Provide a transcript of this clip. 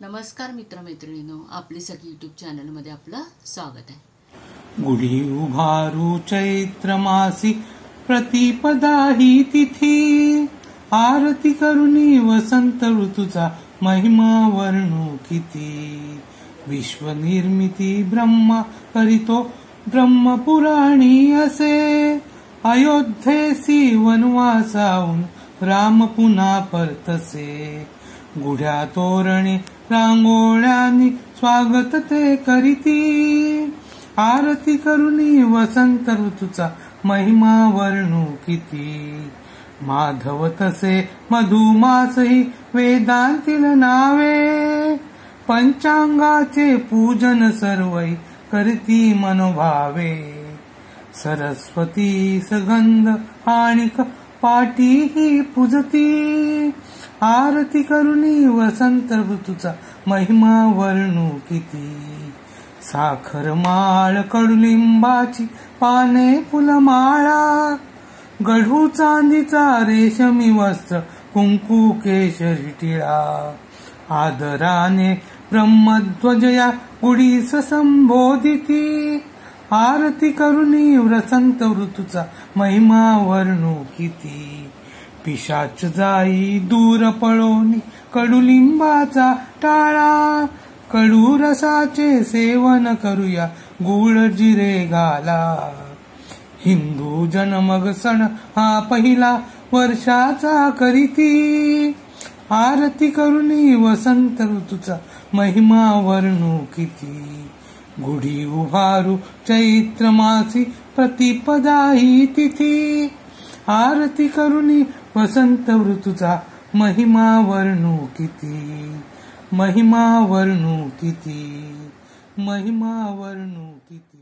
नमस्कार मित्रमैत्रिणीनो आपली सगळी युट्यूब चॅनलमध्ये आपलं स्वागत आहे. गुढी उभारू चैत्र मासी प्रतिपदा ही तिथी. आरती करुणी वसंत ऋतूचा महिमा वर्णू किती. विश्वनिर्मिती ब्रह्मा करीतो ब्रह्मपुराणी असे. अयोध्येसी वनवासाहून राम पुन्हा परतसे. गुढ्या तोरणे रांगोळ्यानी स्वागत ते करीती. आरती करुणी वसंत ऋतूचा महिमा वर्णू किती. माधव तसे मधुमासही वेदांतील नावे. पंचांगाचे पूजन सर्वई करती मनोभावे. सरस्वती सगंध आणि पाठीही पूजती. आरती करुणी वसंत ऋतूचा महिमा वर्णू किती. साखर माळ कडुलिंबाची पाने फुलमाळा. गढू चांदीचा रेशमी वस्त्र कुंकू केशरी टिळा. आदराने ब्रह्मध्वजया गुढीस संबोधिती. आरती करुणी वसंत ऋतूचा महिमा वर्णू किती. पिशाच जाई दूर पळोनी कडुलिंबाचा टाळा. कडू रसाचे सेवन करूया गुळ जिरे घाला. हिंदू जनमग सण हा पहिला वर्षाचा करीती. आरती करुणी वसंत ऋतूचा महिमा वर्णू किती. गुढी उभारू चैत्र मासी प्रतिपदा ही तिथी. आरती करुणी वसंत ऋतूचा महिमा वर्णू किती? महिमा वर्णू किती? महिमा वर्णू किती?